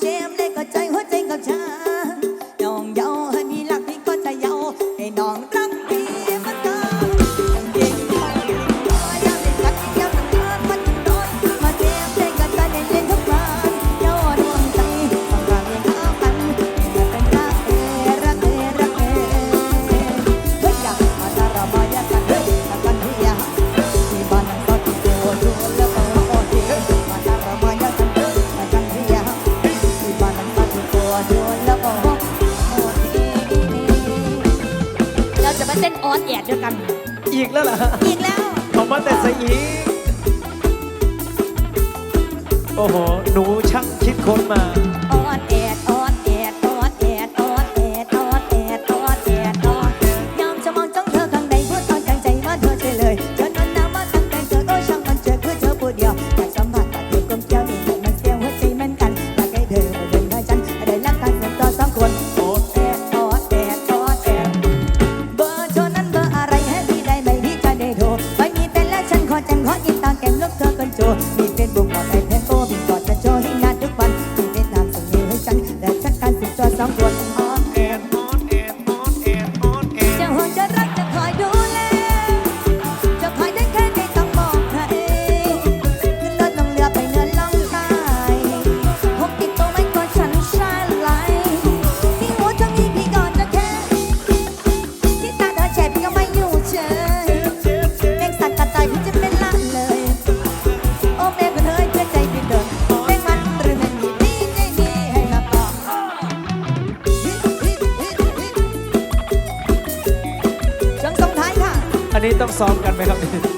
jam อีก โอ้โห หนูช่างคิดค้นมา ซ้อมกันไหมครับ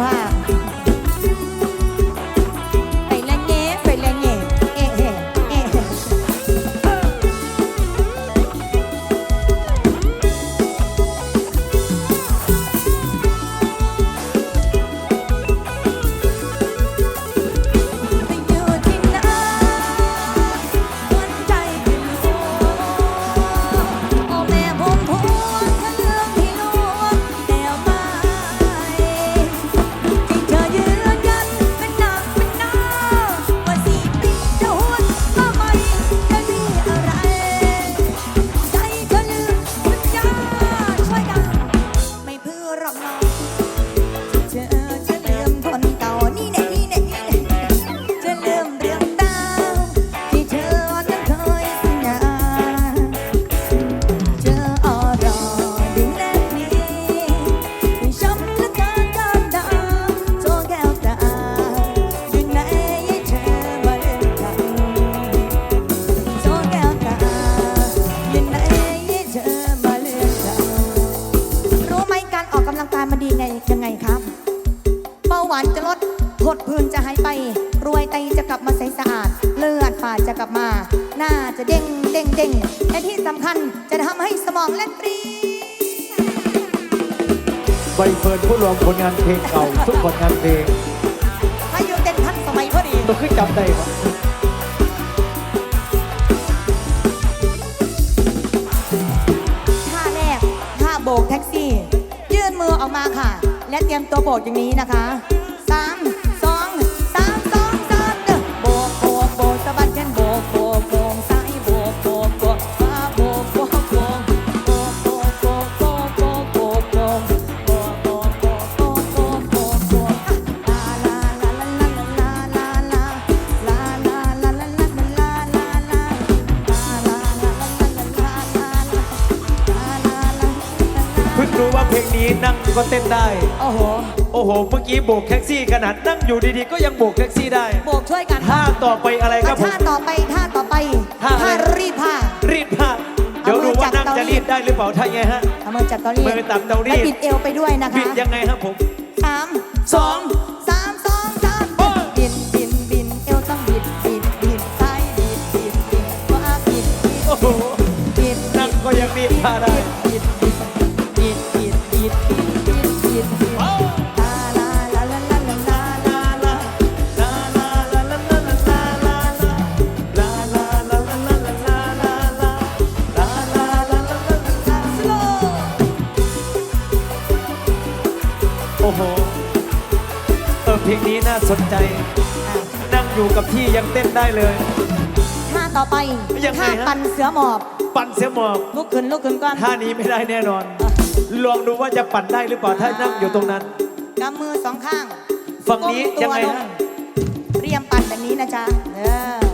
ภาพ ยังไงครับ เบาหวานจะลดหดพื้นจะหายไป รวยไตจะกลับมาใสสะอาด เลือดฝาดจะกลับมา หน้าจะเด้งเด้งเด้งและที่สำคัญจะทำให้สมองเล่นปรีใบเฟิร์นผู้รวมผลงานเพลงเก่า ทุกผลงานเพลงอายุเต้นทันสมัยพอดี ตัวขึ้นจำได้ปะท่าแรกท่าโบกแท็กซี่ มากๆค่ะ และเตรียมตัวโบดอย่างนี้นะคะ รู้ว่าเพลงนี้นั่งอยู่ก็เต้นได้ โอ้โห โอ้โห เมื่อกี้โบกแท็กซี่ขนาดนั่งอยู่ดีๆ ก็ยังโบกแท็กซี่ได้โบกช่วยกันท่าต่อไปอะไรครับท่าต่อไปท่าต่อไปท่ารีดผ้า รีดผ้าเดี๋ยวดูว่านั่งจะรีดได้หรือเปล่าถ้าไงฮะ เอามือจับเตารีดมือจับเตารีด แล้วบิดเอวไปด้วยนะคะปิดยังไงครับผม สามสองสามสองสามบินบินบินเอวต้องบิดบิดบิดซ้ายบิดบิดบินขวาบิดบิดโอ้โหบิดนั่งก็ยังบิดผ้าได้ เออเพลงนี้น่าสนใจ นั่งอยู่กับที่ยังเต้นได้เลย ท่าต่อไปยังไงท่าฮะปั่นเสือหมอบปั่นเสียหมอบลุกขึ้นลุกขึ้นก่อนท่านี้ไม่ได้แน่นอน ลองดูว่าจะปั่นได้หรือเปล่าถ้านั่งอยู่ตรงนั้น กำมือสองข้างฝั่งนี้ก้มตัวยังไงลฮะเตรียมปั่นแบบนี้นะจ๊ะเออ